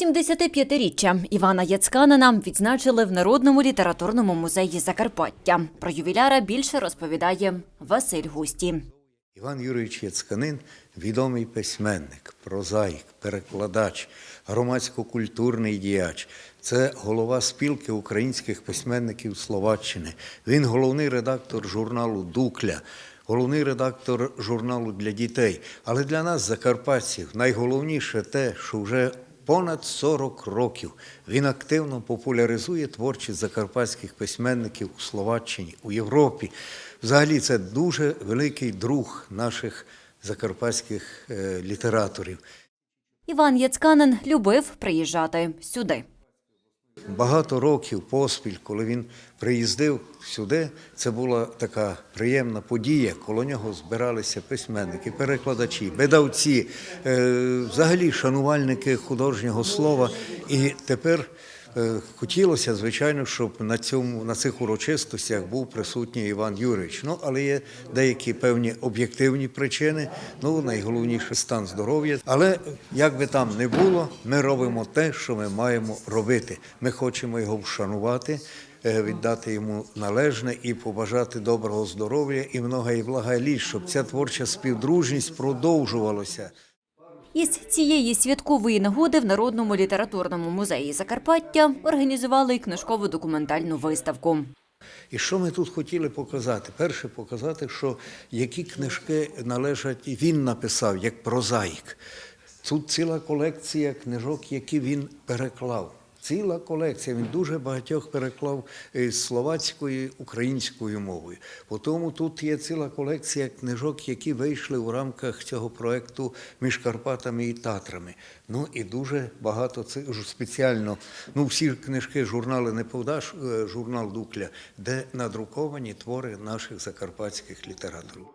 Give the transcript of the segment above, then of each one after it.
75-річчя Івана Яцканина відзначили в Народному літературному музеї Закарпаття. Про ювіляра більше розповідає Василь Густі. Іван Юрійович Яцканин відомий письменник, прозаїк, перекладач, громадсько-культурний діяч. Це голова спілки українських письменників Словаччини. Він головний редактор журналу Дукля, головний редактор журналу для дітей. Але для нас, закарпатців, найголовніше те, що вже Понад 40 років він активно популяризує творчість закарпатських письменників у Словаччині, у Європі. Взагалі, це дуже великий друг наших закарпатських е, літераторів. Іван Яцканин любив приїжджати сюди. Багато років поспіль, коли він приїздив сюди, це була така приємна подія. Коло нього збиралися письменники, перекладачі, видавці, е, взагалі шанувальники художнього слова. І тепер хотілося, звичайно, щоб на цьому на цих урочистостях був присутній Іван Юрійович. Ну, але є деякі певні об'єктивні причини. Ну, найголовніше стан здоров'я. Але як би там не було, ми робимо те, що ми маємо робити. Ми хочемо його вшанувати. е, Віддати йому належне і побажати доброго здоров'я і много і блага літ, щоб ця творча співдружність продовжувалася. Із цієї святкової нагоди в Народному літературному музеї Закарпаття організували й книжкову документальну виставку. І що ми тут хотіли показати? Перше, показати, що які книжки належать, він написав як прозаїк. Тут ціла колекція книжок, які він переклав. Ціла колекція. Він дуже багатьох переклав е, з словацької українською мовою. Потім тут є ціла колекція книжок, які вийшли у рамках цього проекту між Карпатами і Татрами. Ну і дуже багато це спеціально. Ну, всі книжки, журнали не повдаш, е, журнал Дукля, де надруковані твори наших закарпатських літераторів.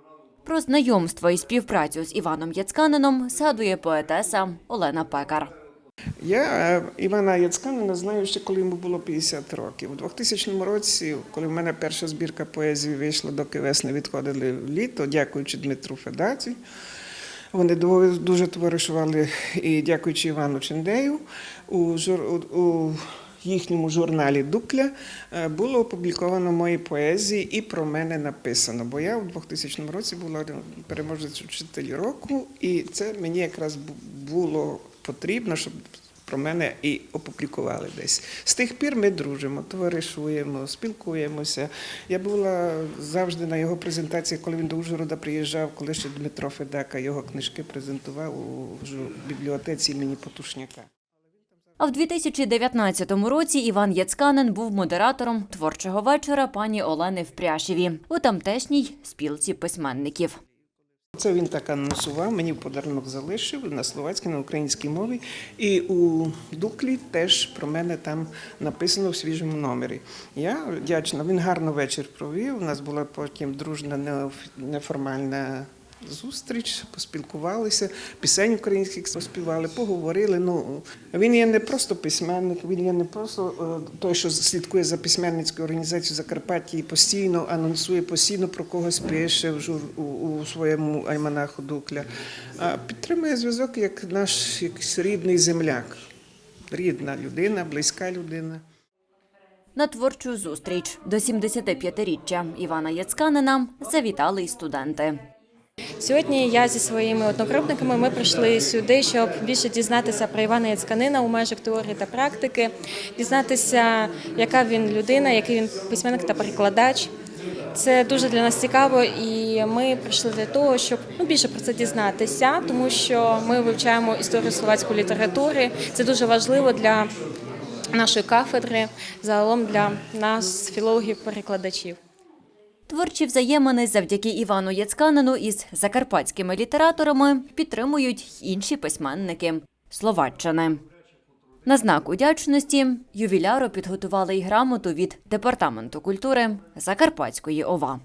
Про знайомство і співпрацю з Іваном Яцканином згадує поетеса Олена Пекар. Я е, Івана Яцканина знаю ще коли йому було 50 років. У 2000 році, коли в мене перша збірка поезії вийшла, доки весни відходили в літо, дякуючи Дмитру Федаці. Вони дуже товаришували і дякуючи Івану Чендею у, у, їхньому журналі Дукля е, було опубліковано мої поезії і про мене написано. Бо я у 2000 році була переможець вчитель року, і це мені якраз було потрібно, щоб про мене і опублікували десь. З тих пір ми дружимо, товаришуємо, спілкуємося. Я була завжди на його презентації, коли він до Ужгорода приїжджав, коли ще Дмитро Федака його книжки презентував у бібліотеці імені Потушняка. А в 2019 році Іван Яцканин був модератором творчого вечора пані Олени в Пряшеві у тамтешній спілці письменників. Це він так анонсував, мені в подарунок залишив на словацькій, на українській мові. І у Дуклі теж про мене там написано в свіжому номері. Я вдячна, він гарно вечір провів. У нас була потім дружна неформальна зустріч, поспілкувалися, пісень українських співали, поговорили. Ну, він є не просто письменник, він є не просто е, той, що слідкує за письменницькою організацією Закарпаття і постійно анонсує, постійно про когось пише в жур, у, у своєму альманаху Дукля. А підтримує зв'язок як наш якийсь рідний земляк, рідна людина, близька людина. На творчу зустріч до 75-річчя Івана Яцканина завітали й студенти. Сьогодні я зі своїми одногрупниками ми прийшли сюди, щоб більше дізнатися про Івана Яцканина у межах теорії та практики, дізнатися, яка він людина, який він письменник та перекладач. Це дуже для нас цікаво, і ми прийшли для того, щоб ну, більше про це дізнатися, тому що ми вивчаємо історію словацької літератури. Це дуже важливо для нашої кафедри, загалом для нас, філологів-перекладачів. Творчі взаємини завдяки Івану Яцканину із закарпатськими літераторами підтримують інші письменники Словаччини. На знак удячності ювіляру підготували й грамоту від департаменту культури Закарпатської ОВА.